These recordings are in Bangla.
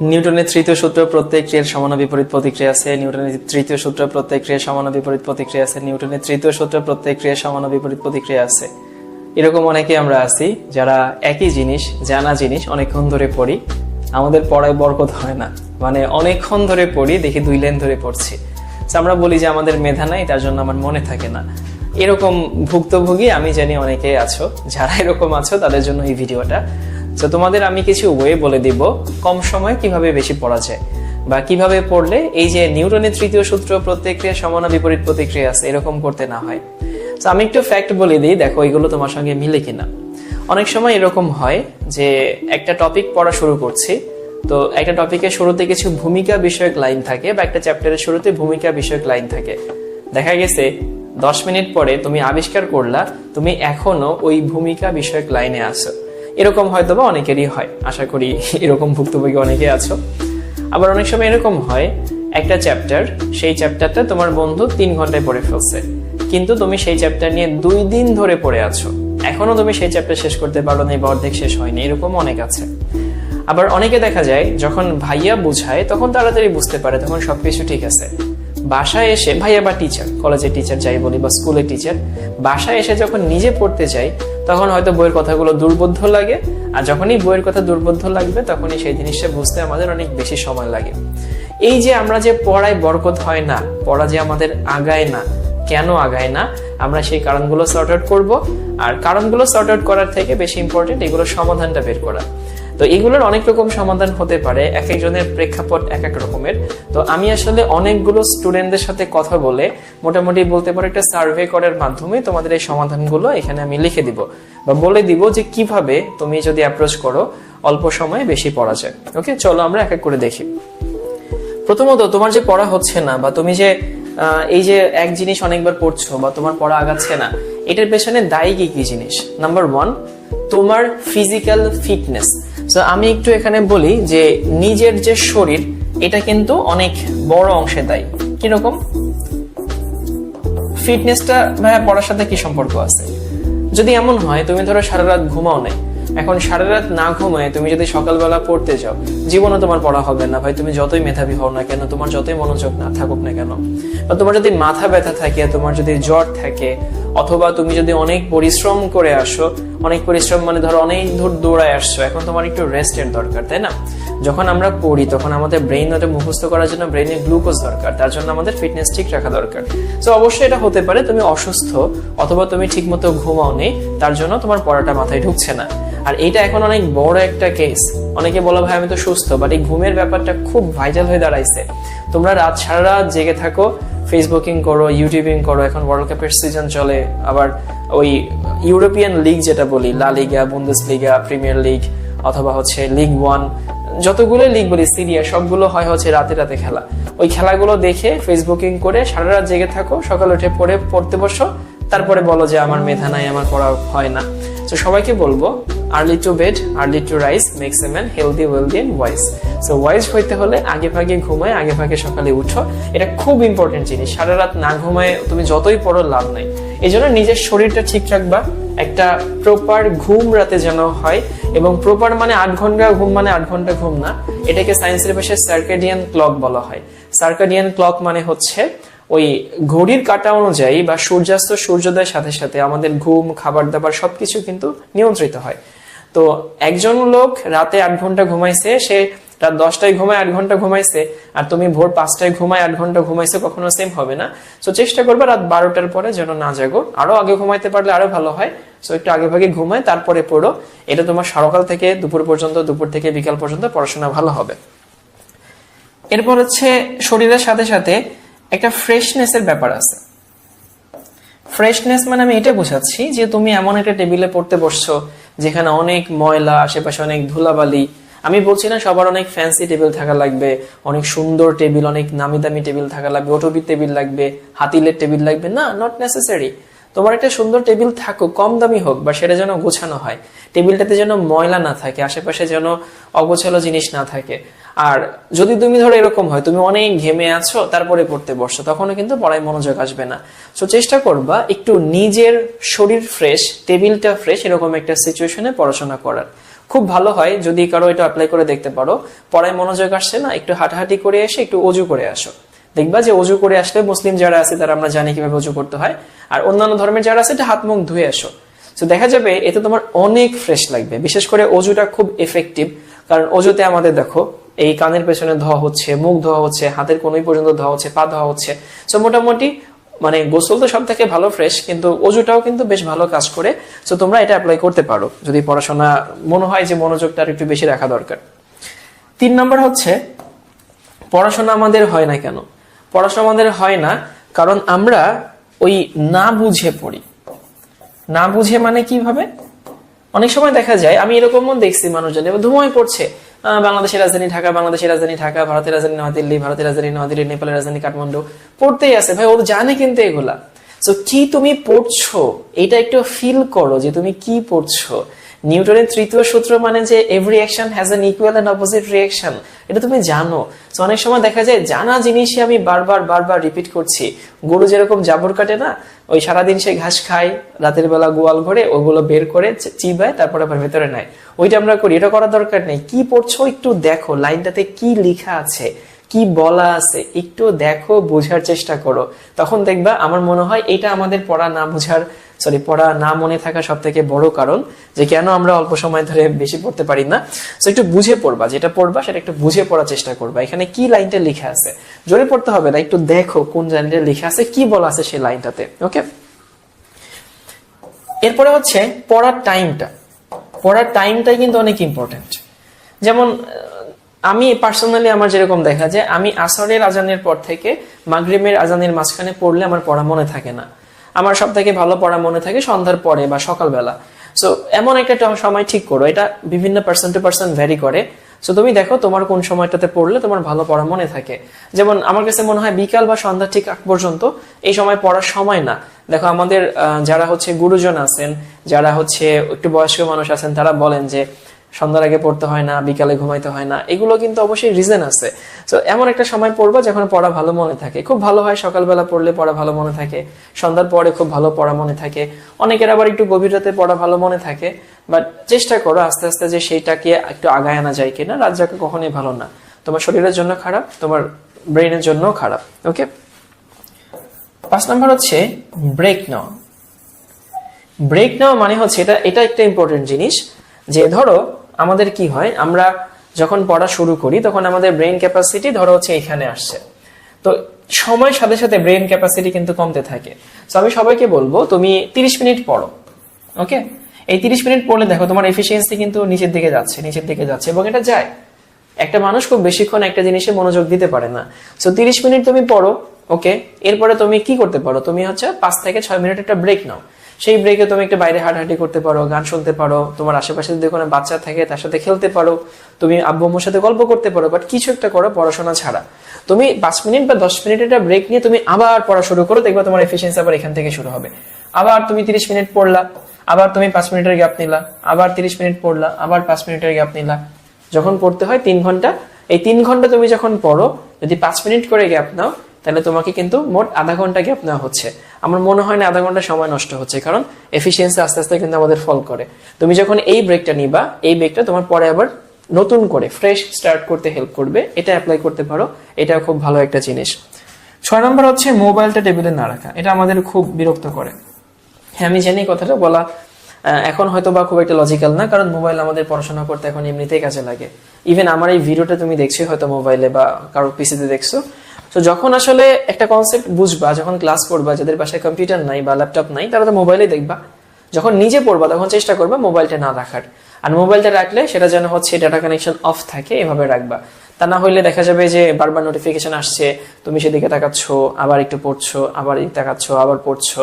নিউটনের তৃতীয় সূত্র প্রত্যেক ক্রিয়ার সমান বিপরীত প্রতিক্রিয়া আছে, নিউটনের তৃতীয় সূত্র প্রত্যেক ক্রিয়ার সমান বিপরীত প্রতিক্রিয়া আছে, নিউটনের তৃতীয় সূত্র প্রত্যেক ক্রিয়ার সমান বিপরীত প্রতিক্রিয়া আছে। এরকম অনেকে আমরা আছি যারা একই জিনিস, জানা জিনিস অনেকক্ষণ ধরে পড়ি, আমাদের পড়ায় বরকত হয় না। মানে অনেকক্ষণ ধরে পড়ি, দেখি দুই লাইন ধরে পড়ছি। আমরা বলি যে আমাদের মেধা নাই, তার জন্য আমার মনে থাকে না। এরকম ভুক্তভোগী আমি জানি অনেকে আছো, যারা এরকম আছো, তাদের জন্য এই ভিডিওটা। তো তোমাদের আমি কিছু ওয়ে বলে দিব, কম সময়ে কীভাবে বেশি পড়া যায় বা কীভাবে পড়লে এই যে নিউটনের তৃতীয় সূত্র প্রত্যেক্রিয়া সমান বিপরীত প্রতিক্রিয়া আছে, এরকম করতে না হয়। তো আমি একটু ফ্যাক্ট বলে দিই, দেখো এগুলো তোমার সঙ্গে মিলে কিনা। অনেক সময় এরকম হয় যে একটা টপিক পড়া শুরু করছি, তো একটা টপিকের শুরুতে কিছু ভূমিকা বিষয়ক লাইন থাকে বা একটা চ্যাপ্টারের শুরুতে ভূমিকা বিষয়ক লাইন থাকে। দেখা গেছে, দশ মিনিট পরে তুমি আবিষ্কার করলা, তুমি এখনও ওই ভূমিকা বিষয়ক লাইনে আছো। এরকম হয়তো বা অনেকেরই হয়। আশা করি এরকম ভুক্তভোগী অনেকে আছো। আবার অনেক সময় এরকম হয়, একটা চ্যাপ্টার সেই চ্যাপ্টারটা তোমার বন্ধু তিন ঘন্টায় পড়ে ফেলছে। কিন্তু তুমি সেই চ্যাপ্টার নিয়ে দুই দিন ধরে পড়ে আছো। এখনও তুমি সেই চ্যাপ্টার শেষ করতে পারো না বা অর্ধেক শেষ হয়নি এরকম অনেক আছে। আবার অনেকে দেখা যায়, যখন ভাইয়া বুঝায়, তখন তাড়াতাড়ি বুঝতে পারে, তখন সবকিছু ঠিক আছে। বাসায় এসে, ভাইয়া বা টিচার কলেজের টিচার যাই বলি বা স্কুলের টিচার বাসায় এসে যখন নিজে পড়তে যাই তখন হয়তো বইয়ের কথাগুলো দুর্বোধ্য লাগে। আর যখনই বইয়ের কথা দুর্বোধ্য লাগবে, তখনই সেই জিনিসটা বুঝতে আমাদের অনেক বেশি সময় লাগে। এই যে আমরা যে পড়ায় বরকত হয় না, পড়া যে আমাদের আগায় না, কেন আগায় না, আমরা সেই কারণগুলো সর্ট আউট করব। আর কারণগুলো সর্ট আউট করার থেকে বেশি ইম্পর্টেন্ট এগুলো সমাধানটা বের করা। তো এগুলোর অনেক রকম সমাধান হতে পারে, এক একজনের প্রেক্ষাপট এক এক রকমের। তো আমি আসলে অনেকগুলো স্টুডেন্টদের সাথে কথা বলে মোটামুটি বলতে পারো একটা সার্ভে করার মাধ্যমে তোমাদের এই সমাধানগুলো এখানে আমি লিখে দিব বা বলে দিব যে কীভাবে তুমি যদি অ্যাপ্রোচ করো, অল্প সময়ে বেশি পড়া যায়। ওকে চলো আমরা এক এক করে দেখি। প্রথমত, তোমার যে পড়া হচ্ছে না বা তুমি যে এই যে এক জিনিস অনেকবার পড়ছো বা তোমার পড়া আগাচ্ছে না, এটার পেছনে দায়ী কি কি জিনিস? নাম্বার ওয়ান তোমার ফিজিক্যাল ফিটনেস তো আমি একটু এখানে বলি যে নিজের যে শরীর, এটা কিন্তু অনেক বড় অংশে দায়ী। কীরকম? ফিটনেসটা ভাইয়া পড়ার সাথে কি সম্পর্ক আছে? যদি এমন হয়, তুমি ধরো সারা রাত ঘুমাও নাই এখন সারা রাত না ঘুমায় তুমি যদি সকালবেলা পড়তে যাও জীবনে তোমার পড়া হবে না। ভাই, তুমি যতই মেধাবী হও না কেন, তোমার যতই মনোযোগ না থাকুক না কেন, বা তোমার যদি মাথা ব্যথা থাকে, তোমার যদি জ্বর থাকে, অথবা তুমি যদি অনেক পরিশ্রম করে আসো, অনেক পরিশ্রম মানে ধরো অনেক দূর দৌড়ায় আসছো, এখন তোমার একটু রেস্টের দরকার, তাই না? যখন আমরা পড়ি, তখন আমাদের ব্রেইন ওটা মুখস্থ করার জন্য ব্রেইনে গ্লুকোজ দরকার, তার জন্য আমাদের ফিটনেস ঠিক রাখা দরকার। তো অবশ্যই এটা হতে পারে, তুমি অসুস্থ, অথবা তুমি ঠিকমতো ঘুমাও নেই তার জন্য তোমার পড়াটা মাথায় ঢুকছে না। আর এটা এখন অনেক বড় একটা কেস অনেকে বলো, ভাই, আমি তো সুস্থ। বাট এই ঘুমের ব্যাপারটা খুব ভাইটাল হয়ে দাঁড়াইছে। তোমরা রাত সারা রাত জেগে থাকো ফেসবুকিং করো ইউটিউবিং করো। এখন ওয়ার্ল্ড কাপের সিজন চলে। আবার ওই ইউরোপিয়ান লিগ যেটা বলি লা লিগা বুন্দেস লিগা প্রিমিয়ার লিগ অথবা হচ্ছে লিগ ওয়ান যতগুলো লিগ বলি সিরিয়া সবগুলো হয় হচ্ছে রাতে রাতে খেলা। ওই খেলাগুলো দেখে ফেসবুকিং করে সারা রাত জেগে থাকো, সকাল উঠে পড়ে, পড়তে বসো, তারপরে বলো যে, আমার মেধা নাই, আমার পড়া হয় না। তো সবাইকে বলব early to bed early to rise makes a man healthy wealthy and wise so wise হইতে হলে আগে ভাগে ঘুমায়, আগে ভাগে সকালে উঠো। এটা খুব ইম্পর্টেন্ট জিনিস। সারা রাত না ঘুমায় তুমি যতই পড়ো, লাভ নাই। এই জন্য নিজের শরীরটা ঠিক রাখবা। একটা প্রপার ঘুম রাতে যেন হয়, এবং প্রপার মানে আট ঘণ্টা ঘুম মানে আট ঘণ্টা ঘুম না। এটাকে সায়েন্সের ভাষায় সার্কেডিয়ান ক্লক বলা হয়। সার্কেডিয়ান ক্লক মানে হচ্ছে ওই ঘড়ির কাটা অনুযায়ী বা সূর্যাস্ত সূর্যোদয়ের সাথে সাথে আমাদের ঘুম খাবার দাবার সবকিছু কিন্তু নিয়ন্ত্রিত হয়। তো একজন লোক রাতে আট ঘণ্টা ঘুমাইছে, সে রাত দশটায় ঘুমায়, আট ঘণ্টা ঘুমাইছে, আর তুমি ভোর পাঁচটায় ঘুমায়, আট ঘণ্টা ঘুমাইছে, কখনো সেম হবে না। তো চেষ্টা করবে রাত বারোটার পরে যেন না জাগো। আরও আগে ঘুমাইতে পারলে আরও ভালো হয়। সো একটু আগে ভাগে ঘুমায়, তারপরে পড়ো। এটা তোমার সকাল থেকে দুপুর পর্যন্ত, দুপুর থেকে বিকাল পর্যন্ত পড়াশোনা ভালো হবে। এরপর হচ্ছে শরীরের সাথে সাথে একটা ফ্রেশনেসের ব্যাপার আছে। ফ্রেশনেস মানে আমি এটা বোঝাচ্ছি যে তুমি এমন একটা টেবিলে পড়তে বসছো যেখানে অনেক ময়লা, আশেপাশে অনেক ধুলাবালি। আমি বলছি না সবার অনেক ফ্যান্সি টেবিল থাকা লাগবে, অনেক সুন্দর টেবিল অনেক নামি দামি টেবিল থাকা লাগবে ওটবি টেবিল লাগবে, হাতিলের টেবিল লাগবে, না নট নেসেসারি তোমার একটা সুন্দর টেবিল থাকুক, কম দামি হোক, বা সেটা যেন গোছানো হয়। টেবিলটাতে যেন ময়লা না থাকে, আশেপাশে যেন অগোছালো জিনিস না থাকে। আর যদি তুমি ধরো এরকম হয়, তুমি অনেক ঘেমে আছো, তারপরে পড়তে বসছো, তখনও কিন্তু পড়ায় মনোযোগ আসবে না। সো চেষ্টা করবা একটু নিজের শরীর ফ্রেশ টেবিলটা ফ্রেশ এরকম একটা সিচুয়েশনে পড়াশোনা করার। খুব ভালো হয় যদি কারও এটা অ্যাপ্লাই করে দেখতে পারো। পড়ায় মনোযোগ আসছে না, একটু হাঁটাহাঁটি করে এসে একটু অজু করে আসো। দেখবা যে অজু করে আসলে মুসলিম যারা আছে, তারা আমরা জানি কীভাবে অজু করতে হয়। আর অন্যান্য ধর্মের যারা আছে, এটা হাত মুখ ধুয়ে আসো। তো দেখা যাবে এতে তোমার অনেক ফ্রেশ লাগবে। বিশেষ করে অজুটা খুব এফেক্টিভ কারণ অজুতে আমাদের দেখো, এই কানের পেছনে ধোয়া হচ্ছে, মুখ ধোয়া হচ্ছে, হাতের কোনোই পর্যন্ত ধোয়া হচ্ছে, পা ধোয়া হচ্ছে। তো মোটামুটি মানে গোসল তো সব থেকে ভালো ফ্রেশ কিন্তু অজুটাও কিন্তু বেশ ভালো কাজ করে। তো তোমরা এটা অ্যাপ্লাই করতে পারো। যদি পড়াশোনা মনে হয় যে মনোযোগটা একটু বেশি রাখা দরকার। তিন নম্বর হচ্ছে, পড়াশোনা আমাদের হয় না কেন? পড়াশোনা আমাদের হয় না, কারণ আমরা ওই না বুঝে পড়ি। না বুঝে মানে কীভাবে? অনেক সময় দেখা যায়, আমি এরকমও দেখছি মানুষজন, এবার ধুমোয় পড়ছে। বাংলাদেশের রাজধানী ঢাকা, বাংলাদেশের রাজধানী ঢাকা, ভারতের রাজধানী নয়াদিল্লি ভারতের রাজধানী নয়াদিল্লি নেপালের রাজধানী কাঠমান্ডু, পড়তেই আছে। ভাই ও জানে কিন্তু এগুলা। তো কি তুমি পড়ছো? এটা একটু ফিল করো যে তুমি কি পড়ছো। নিউটনের তৃতীয় সূত্র মানে যে every action has an equal and opposite reaction এটা তুমি জানো। তো অনেক সময় দেখা যায় জানা জিনিসই আমি বারবার বারবার রিপিট করছি। গরু যেরকম জাবর কাটে না, ওই সারাদিন সে ঘাস খায়, রাতের বেলা গোয়াল ঘরে, ওগুলো বের করে চিবায়, তারপর আবার ভেতরে নেয়। ওইটা আমরা করি, এটা করার দরকার নেই। কি পড়ছো একটু দেখো, লাইনটাতে কি লেখা আছে, কি বলা আছে, একটু দেখো, বোঝার চেষ্টা করো। তখন দেখবা আমার মনে হয় এটা আমাদের পড়া না বোঝার সরি পড়া না মনে থাকা সব থেকে বড় কারণ যে কেন আমরা অল্প সময় ধরে বেশি পড়তে পারি না। তো একটু বুঝে পড়বা, যেটা পড়বা সেটা একটু বুঝে পড়ার চেষ্টা করবা। এখানে কি লাইনটা লেখা আছে? জোরে পড়তে হবে না, একটু দেখো কোন লাইনটা লেখা আছে, কি বলা আছে সেই লাইনটাতে ওকে এরপরে হচ্ছে পড়ার টাইমটা পড়ার টাইমটাই কিন্তু অনেক ইম্পর্টেন্ট যেমন আমি পার্সোনালি আমার যেরকম দেখা যায়, আমি আসরের আজানের পর থেকে মাগরিবের আজানের মাঝখানে পড়লে আমার পড়া মনে থাকে না। আমার সব থেকে ভালো পড়া মনে থাকে সন্ধ্যার পরে বা সকালবেলা। সো এমন একটা সময় ঠিক করো, এটা বিভিন্ন পার্সন টু পার্সন ভ্যারি করে। সো তুমি দেখো তোমার কোন সময়টাতে পড়লে তোমার ভালো পড়া মনে থাকে। যেমন আমার কাছে মনে হয় বিকাল বা সন্ধ্যা ঠিক আগ পর্যন্ত এই সময় পড়ার সময় না। দেখো আমাদের যারা হচ্ছে গুরুজন আছেন, যারা হচ্ছে একটু বয়স্ক মানুষ আছেন, তারা বলেন যে সন্ধ্যার আগে পড়তে হয় না, বিকালে ঘুমাইতে হয় না, এগুলো কিন্তু অবশ্যই রিজন আছে। তো এমন একটা সময় পড়বা যখন পড়া ভালো মনে থাকে। খুব ভালো হয় সকালবেলা পড়লে পড়া ভালো মনে থাকে, সন্ধ্যার পরে খুব ভালো পড়া মনে থাকে, অনেকের আবার একটু গভীর রাতে পড়া ভালো মনে থাকে বাট চেষ্টা করো আস্তে আস্তে যে সেইটাকে একটু আগায় আনা যায় কিনা, রাত জাগা কখনোই ভালো না। তোমার শরীরের জন্য খারাপ, তোমার ব্রেনের জন্য খারাপ ওকে পাঁচ নাম্বার হচ্ছে ব্রেক নেওয়া ব্রেক নেওয়া মানে হচ্ছে এটা এটা একটা ইম্পর্টেন্ট জিনিস যে ধরো আমাদের কি হয়? আমরা যখন পড়া শুরু করি, তখন আমাদের ব্রেন ক্যাপাসিটি ধরো হচ্ছে এখানে আসছে। তো সময়ের সাথে সাথে ব্রেন ক্যাপাসিটি কিন্তু কমতে থাকে। তো আমি সবাইকে বলব, তুমি তিরিশ মিনিট পড়ো ওকে এই তিরিশ মিনিট পড়লে দেখো তোমার এফিসিয়েন্সি কিন্তু নিচের দিকে যাচ্ছে, নিচের দিকে যাচ্ছে এবং এটা যায়। একটা মানুষ খুব বেশিক্ষণ একটা জিনিসে মনোযোগ দিতে পারে না। সো তিরিশ মিনিট তুমি পড়ো ওকে এরপরে তুমি কি করতে পারো? তুমি হচ্ছে পাঁচ থেকে ছয় মিনিট একটা ব্রেক নাও। সেই ব্রেকে তুমি একটা বাইরে হাঁটাহাঁটি করতে পারো, গান শুনতে পারো, তোমার আশেপাশে যদি কোনো বাচ্চা থাকে তার সাথে খেলতে পারো, তুমি আব্বু আম্মুর সাথে গল্প করতে পারো বাট কিছু একটা করো পড়াশোনা ছাড়া। তুমি পাঁচ মিনিট বা দশ মিনিট একটা ব্রেক নিয়ে তুমি আবার পড়া শুরু করো, দেখবা তোমার এফিসিয়েন্সি আবার এখান থেকে শুরু হবে। আবার তুমি তিরিশ মিনিট পড়লা, আবার তুমি পাঁচ মিনিটের গ্যাপ নিলা, আবার তিরিশ মিনিট পড়লা, আবার পাঁচ মিনিটের গ্যাপ নিলা। যখন পড়তে হয় তিন ঘণ্টা, এই তিন ঘণ্টা তুমি যখন পড়ো, যদি পাঁচ মিনিট করে গ্যাপ নাও তাহলে তোমাকে কিন্তু মোট আধা ঘণ্টা গ্যাপ নেওয়া হচ্ছে। আমার মনে হয় না আধা ঘণ্টা সময় নষ্ট হচ্ছে কারণ এফিসিয়েন্সি আস্তে আস্তে কিন্তু আমাদের ফল করে। তুমি যখন এই ব্রেকটা নিবা এই ব্রেকটা তোমার পরে আবার নতুন করে ফ্রেশ স্টার্ট করতে হেল্প করবে। এটা অ্যাপ্লাই করতে পারো এটা খুব ভালো একটা জিনিস। ছয় নম্বর হচ্ছে মোবাইলটা টেবিলে না রাখা। এটা আমাদের খুব বিরক্ত করে। হ্যাঁ আমি জানি কথাটা বলা এখন হয়তো বা খুব একটা লজিক্যাল না কারণ মোবাইল আমাদের পড়াশোনা করতে এখন এমনিতেই কাজে লাগে। ইভেন আমার এই ভিডিওটা তুমি দেখছ হয়তো মোবাইলে বা কারও পিসিতে দেখছ। তো যখন আসলে একটা কনসেপ্ট বুঝবা, যখন ক্লাস করবা যাদের বাসায় কম্পিউটার নাই বা ল্যাপটপ নাই, তারা তো মোবাইলে দেখবা। যখন নিজে পড়বা, তখন চেষ্টা করবা মোবাইলটা না রাখার। আর মোবাইলটা রাখলে সেটা যেন হচ্ছে ডাটা কানেকশন অফ থাকে, এভাবে রাখবা। তা না হইলে দেখা যাবে যে বারবার নোটিফিকেশন আসছে, তুমি সেদিকে তাকাচ্ছ, আবার একটু পড়ছো, আবার তাকাচ্ছ, আবার পড়ছো।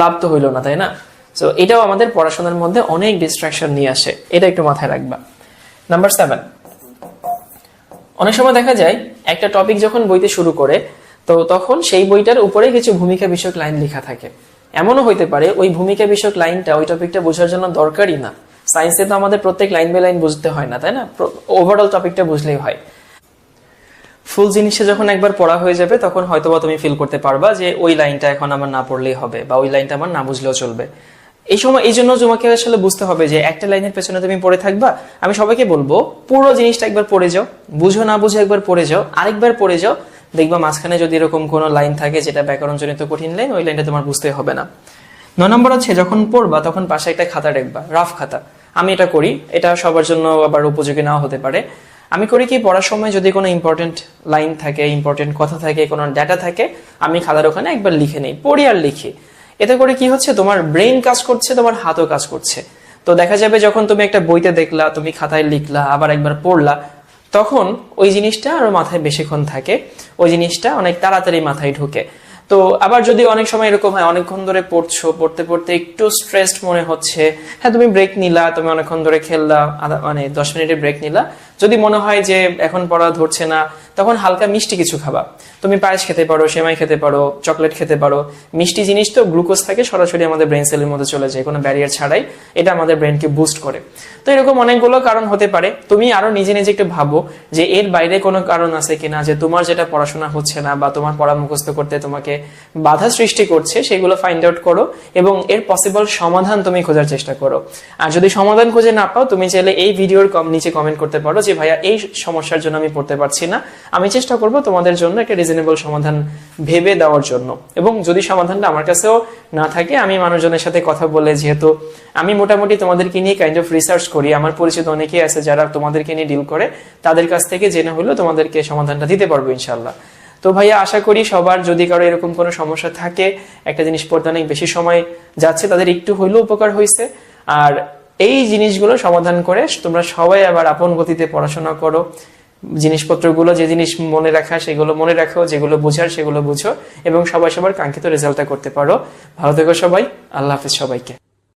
লাভ তো হইল না, তাই না? তো এটাও আমাদের পড়াশোনার মধ্যে অনেক ডিস্ট্রাকশন নিয়ে আসে। এটা একটু মাথায় রাখবা। নাম্বার সেভেন অনেক সময় দেখা যায়, একটা টপিক যখন বইতে শুরু করে, তো তখন সেই বইটার উপরে কিছু ভূমিকা বিষয়ক লাইন লেখা থাকে। এমনও হইতে পারে, ওই ভূমিকা বিষয়ক লাইনটা ওই টপিকটা বোঝার জন্য দরকারই না। সায়েন্সে তো আমাদের প্রত্যেক লাইন বাই লাইন বুঝতে হয় না, তাই না? ওভারঅল টপিকটা বুঝলেই হয়। ফুল জিনিসটা যখন একবার পড়া হয়ে যাবে, তখন হয়তোবা তুমি ফিল করতে পারবা যে ওই লাইনটা এখন আমার না পড়লেই হবে, বা ওই লাইনটা আমার না বুঝলেও চলবে। এই সময়, এই জন্য তোমাকে আসলে বুঝতে হবে যে একটা লাইনের পেছনে তুমি পড়ে থাকবা। আমি সবাইকে বলব, পুরো জিনিসটা একবার পড়ে যাও। বুঝো না বুঝো একবার পড়ে যাও, আরেকবার পড়ে যাও। দেখবা মাঝখানে যদি এরকম কোনো লাইন থাকে যেটা ব্যাকরণজনিত কঠিন লাইন, ওই লাইনটা তোমার বুঝতে হবে না। নয় নম্বর হচ্ছে, যখন পড়বা, তখন পাশে একটা খাতা দেখবা, রাফ খাতা। আমি এটা করি, এটা সবার জন্য আবার উপযোগী নাও হতে পারে। আমি করি কি, পড়ার সময় যদি কোনো ইম্পর্টেন্ট লাইন থাকে ইম্পর্টেন্ট কথা থাকে, কোনো ডাটা থাকে, আমি খাতার ওখানে একবার লিখে নেই, পড়ি আর লিখি। এতে করে কি হচ্ছে? তোমার ব্রেন কাজ করছে, তোমার হাতও কাজ করছে। তো দেখা যাবে যখন তুমি একটা বইতে দেখলা, তুমি খাতায় লিখলা, আবার একবার পড়লা, তখন ওই জিনিসটা আরও মাথায় বেশিক্ষণ থাকে। ওই জিনিসটা অনেক তাড়াতাড়ি মাথায় ঢুকে। তো আবার যদি অনেক সময় এরকম হয়, অনেকক্ষণ ধরে পড়ছো, পড়তে পড়তে একটু স্ট্রেসড মনে হচ্ছে হ্যাঁ তুমি ব্রেক নিলা, তুমি অনেকক্ষণ ধরে খেললা মানে দশ মিনিটের ব্রেক নিলা। যদি মনে হয় যে এখন পড়া ধরছে না তখন হালকা মিষ্টি কিছু খাবা। তুমি পায়েস খেতে পারো, সেমাই খেতে পারো, চকলেট খেতে পারো। মিষ্টি জিনিস তো গ্লুকোজ থাকে, সরাসরি আমাদের ব্রেন সেলের মধ্যে চলে যায়, কোনো ব্যারিয়ার ছাড়াই। এটা আমাদের ব্রেনকে বুস্ট করে। তো এরকম অনেকগুলো কারণ হতে পারে। তুমি আরও নিজে নিজে একটু ভাবো যে এর বাইরে কোনো কারণ আছে কিনা, যে তোমার যেটা পড়াশোনা হচ্ছে না বা তোমার পড়া মুখস্থ করতে তোমাকে বাধা সৃষ্টি করছে, সেগুলো ফাইন্ড আউট করো এবং এর পসিবল সমাধান তুমি খোঁজার চেষ্টা করো। আর যদি সমাধান খুঁজে না পাও, তুমি চাইলে এই ভিডিওর কম নিচে কমেন্ট করতে পারো যে, ভাইয়া, এই সমস্যার জন্য আমি পড়তে পারছি না। আমি চেষ্টা করব তোমাদের জন্য একটা রিজনেবল সমাধান ভেবে দেওয়ার জন্য। এবং যদি সমাধানটা আমার কাছেও না থাকে, আমি মানুষজনের সাথে কথা বলে, যেহেতু আমি মোটামুটি তোমাদেরকে নিয়ে কাইন্ড অফ রিসার্চ করি, আমার পরিচিত অনেকেই আছে যারা তোমাদেরকে নিয়ে ডিল করে, তাদের কাছ থেকে জেনে হলেও তোমাদেরকে সমাধানটা দিতে পারব ইনশাল্লাহ তো ভাইয়া, আশা করি সবার যদি কারও এরকম কোনো সমস্যা থাকে, একটা জিনিস পড়তে অনেক বেশি সময় যাচ্ছে, তাদের একটু হইলেও উপকার হয়েছে। আর এই জিনিসগুলো সমাধান করে তোমরা সবাই আবার আপন গতিতে পড়াশোনা করো। জিনিসপত্রগুলো, যে জিনিস মনে রাখা, সেগুলো মনে রাখো, যেগুলো বোঝার, সেগুলো বুঝো, এবং সবাই সবার কাঙ্ক্ষিত রেজাল্টটা করতে পারো। ভালো থেকো সবাই, আল্লাহ হাফিজ সবাইকে।